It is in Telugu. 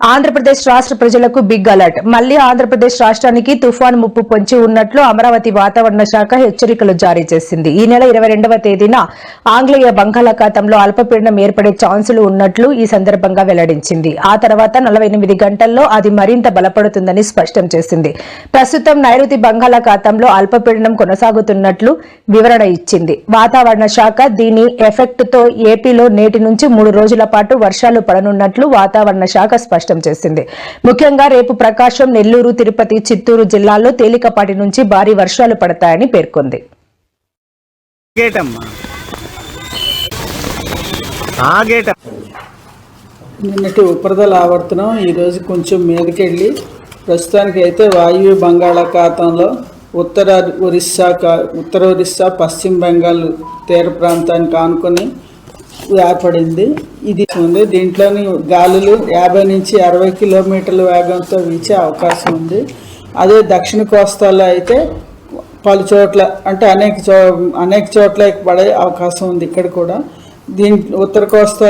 ఆంధ్రప్రదేశ్ రాష్ట్ర ప్రజలకు బిగ్ అలర్ట్. మళ్ళీ ఆంధ్రప్రదేశ్ రాష్ట్రానికి తుఫాను ముప్పు పొంచి ఉన్నట్లు అమరావతి వాతావరణ శాఖ హెచ్చరికలు జారీ చేసింది. ఈ నెల ఇరవై రెండవ తేదీన ఆంగ్లేయ బంగాళాఖాతంలో అల్పపీడనం ఏర్పడే ఛాన్సులు ఉన్నట్లు ఈ సందర్భంగా వెల్లడించింది. ఆ తర్వాత నలభై ఎనిమిది గంటల్లో అది మరింత బలపడుతుందని స్పష్టం చేసింది. ప్రస్తుతం నైరుతి బంగాళాఖాతంలో అల్పపీడనం కొనసాగుతున్నట్లు వివరణ ఇచ్చింది. వాతావరణ శాఖ దీని ఎఫెక్ట్తో ఏపీలో నేటి నుంచి మూడు రోజుల పాటు వర్షాలు పడనున్నట్లు వాతావరణ శాఖ స్పష్టం చేసింది. ముఖ్యంగా రేపు ప్రకాశం నెల్లూరు తిరుపతి చిత్తూరు జిల్లాల్లో తేలికపాటి నుంచి భారీ వర్షాలు పడతాయని పేర్కొంది. గేట్ అమ్మా ఆ గేట్ నిన్నటి ఉపరితల ఆవర్తనం ఈరోజు కొంచెం మీదకెళ్ళి ప్రస్తుతానికి అయితే వాయువ్య బంగాళాఖాతంలో ఉత్తర ఒరిస్సా కా- ఉత్తర ఒరిస్సా పశ్చిమ బెంగాల్ తీర ప్రాంతానికి ఆనుకొని ఏర్పడింది ఇది ఉంది. దీంట్లోని గాలులు యాభై నుంచి అరవై కిలోమీటర్ల వేగంతో వీచే అవకాశం ఉంది. అదే దక్షిణ కోస్తాలో అయితే పలు చోట్ల అంటే అనేక చో అనేక చోట్ల పడే అవకాశం ఉంది ఇక్కడ కూడా. దీని ఉత్తర కోస్తాలో